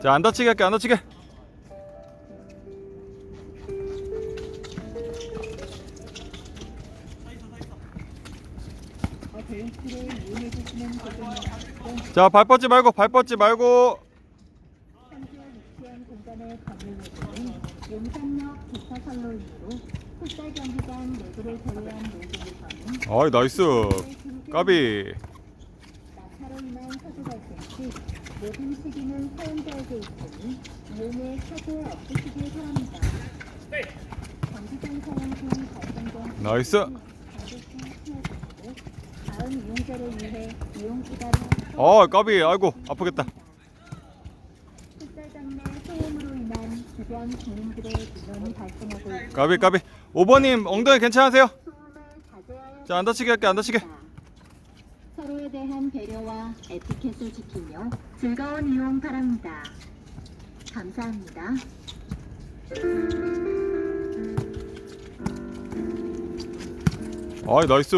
자, 안 다치게 할게, 안 다치게. 자, 발 뻗지 말고, 발 뻗지 말고. 어이, 나이스. 까비. 모든 시기는 사용자에게 있으니 이용에 사고 없으시길 바랍니다. 경기장 사용 중 발생된 나이스. 다음 이용자를 위해 이용 기간을 어, 까비. 아이고, 아프겠다. 풋살장 내 소음으로 인한 주변 주민들의 민원이 발생하고 있고 까비, 까비. 5번님, 엉덩이 괜찮으세요? 소음을 자제하여 자, 안 다치게 할게, 안 다치게. 서로에 대한 배려와 에티켓을 지키며 즐거운 이용 바랍니다. 감사합니다. 아이, 나이스.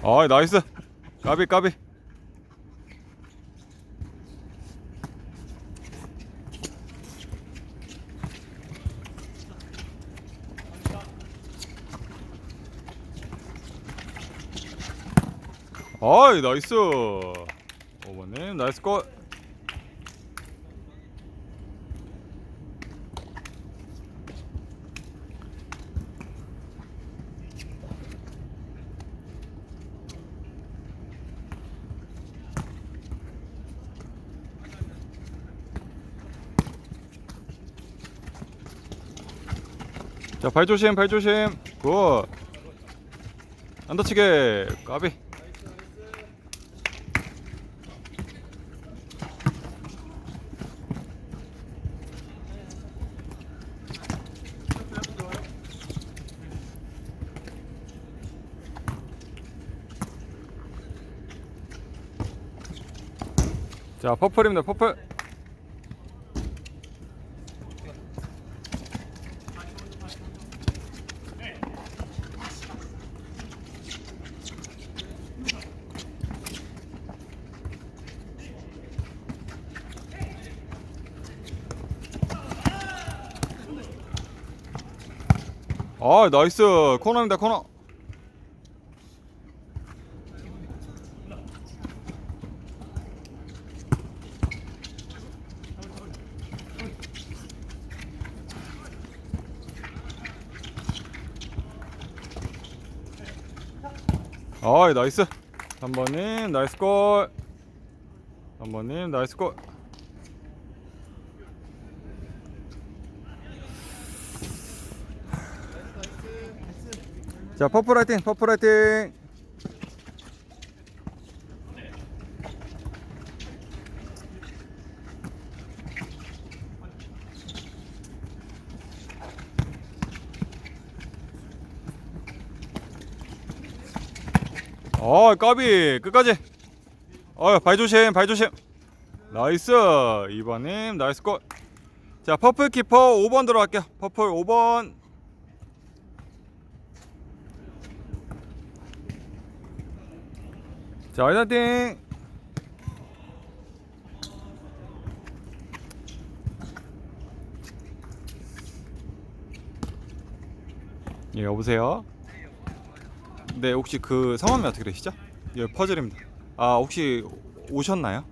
아이, 나이스. 까비, 까비. 아이, 나이스. 5번님, 나이스 골. 자, 발 조심, 발 조심. 굿. 안 다치게. 까비. 자, 퍼플입니다. 퍼플. 아, 나이스. 코너입니다. 코너. 아이 나이스. 3번님 나이스 골. 3번님 나이스 골. 자, 퍼플 라이팅, 퍼플 라이팅. 어, 까비 끝까지. 어, 발 조심, 발 조심. 나이스. 2번님, 나이스 골. 자, 퍼플 키퍼 5번 들어갈게요. 퍼플 5번. 자, 화이팅! 예, 여보세요? 네, 혹시 그 성함이 어떻게 되시죠? 예, 퍼즐입니다. 아, 혹시 오셨나요?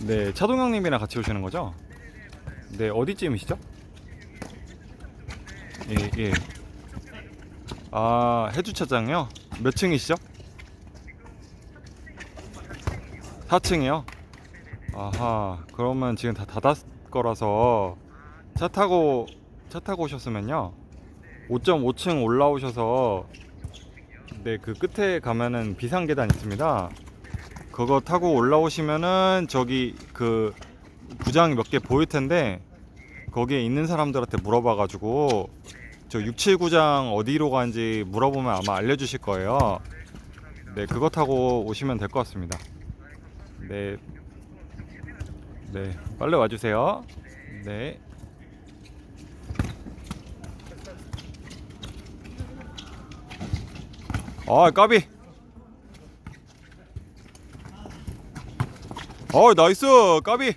네, 차동영님이랑 같이 오시는 거죠? 네, 어디쯤이시죠? 예, 예. 아, 해주차장이요? 몇 층이시죠? 4층이요? 아하, 그러면 지금 다 닫았 거라서 차 타고 차 타고 오셨으면요. 5.5층 올라오셔서 네, 그 끝에 가면은 비상 계단 있습니다. 그거 타고 올라오시면은 저기 그 구장이 몇개 보일 텐데 거기에 있는 사람들한테 물어봐 가지고 저 679장 어디로 가는지 물어보면 아마 알려주실 거예요. 네, 그거 타고 오시면 될 것 같습니다. 네. 네, 빨리 와주세요. 네. 아 까비. 어 나이스. 까비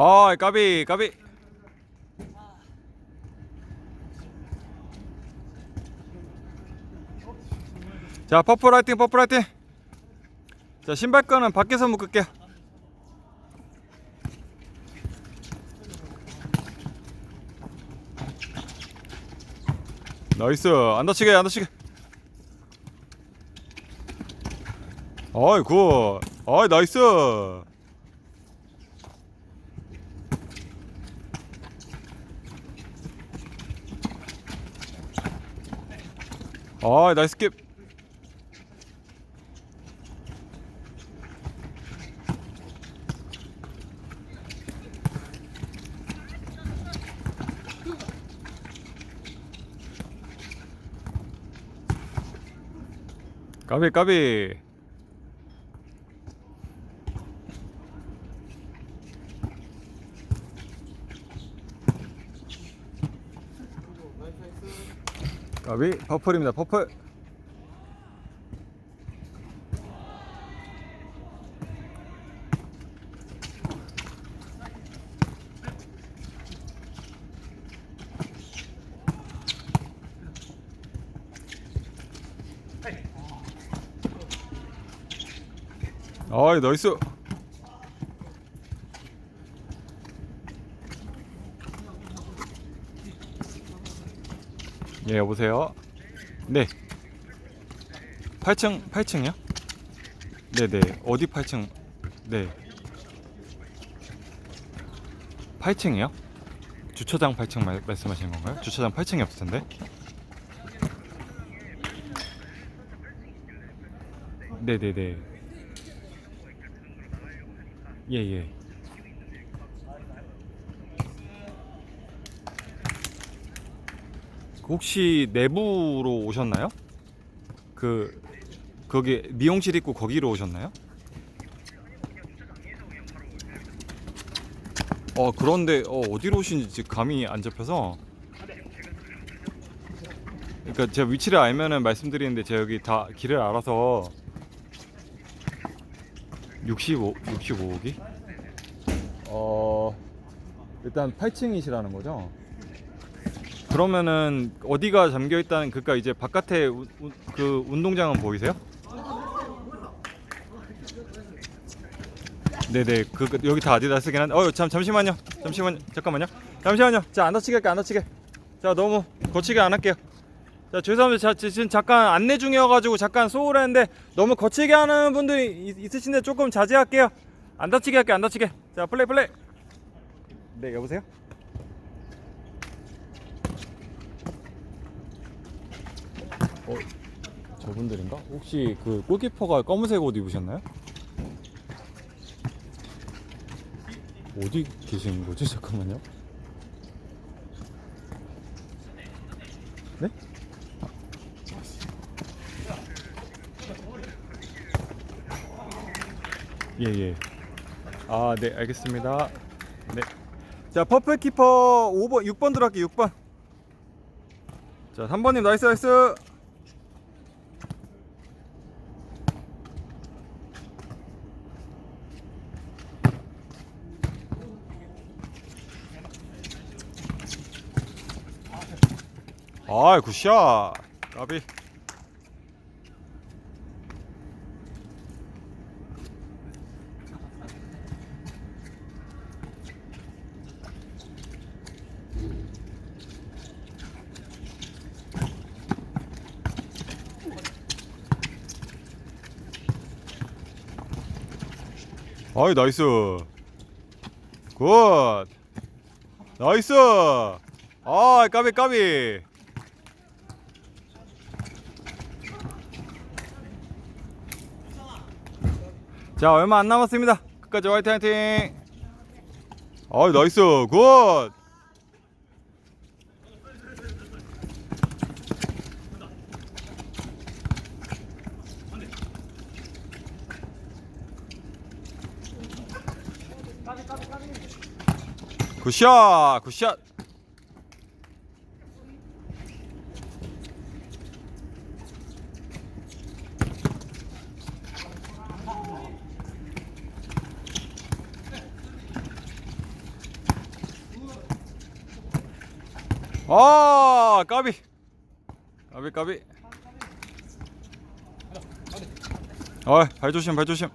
아 까비 까비. 자 퍼플 라이팅 퍼플 라이팅. 자 신발끈은 밖에서 묶을게요. 나이스. 안 다치게 안 다치게. 어이 굿. 어이 나이스 어이 나이스 킵. 까비 까비 까비 퍼플입니다 퍼플. 어이 나이스 예 여보세요? 네. 8층 8층이요? 네네. 어디 8층? 네. 8층이요? 주차장 8층 말, 말씀하시는 건가요? 주차장 8층이 없을 텐데. 네네네. 예예 혹시 내부로 오셨나요? 그 거기 미용실 있고 거기로 오셨나요? 어 그런데 어, 어디로 오신지 감이 안 잡혀서 그러니까 제가 위치를 알면은 말씀드리는데 제가 여기 다 길을 알아서 65 65호기 어 일단 8층이시라는 거죠? 그러면은 어디가 잠겨 있다는 그니까 이제 바깥에 우- 우- 그 운동장은 보이세요? 네네 그, 그 여기 다 아디다스긴 한데 어참 잠시만요. 잠시만요. 잠깐만요. 잠시만요. 자 안 다치게 할게 안 다치게. 자 너무 거치게 안 할게요. 자 죄송합니다. 자, 지- 지금 잠깐 안내 중이어가지고 잠깐 소홀 했는데 너무 거치게 하는 분들이 있- 있으신데 조금 자제할게요. 안 다치게 할게 안 다치게. 자 플레이 플레이. 네 여보세요 어 저분들인가 혹시 그 골키퍼가 검은색 옷 입으셨나요? 어디 계시는 거지 잠깐만요 네? 예예. 아, 네, 알겠습니다. 네. 자, 퍼플 키퍼 5번, 6번 들어갈게요. 6번. 자, 3번님 나이스 나이스. 아, 굿샷. 까비. 아이 나이스 굿 나이스 아 까비 까비 자 얼마 안 남았습니다. 끝까지 화이팅 화이팅. 아 나이스. 굿. 굿샷 굿샷 아 까비. 까비 까비. 어 발 조심 발 조심.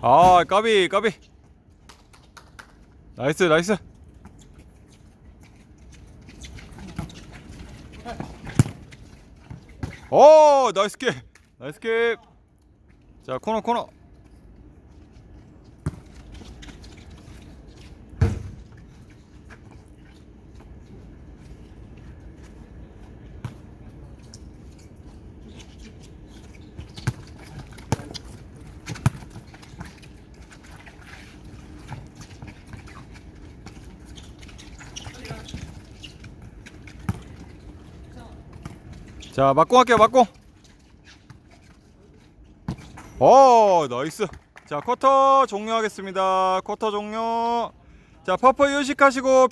아 까비 까비. 나이스 나이스 오 나이스 킵 나이스 킵자 코너 코너 자 맞고 할게요 맞고. 오 나이스. 자 쿼터 종료하겠습니다. 쿼터 종료. 자 퍼퍼 휴식하시고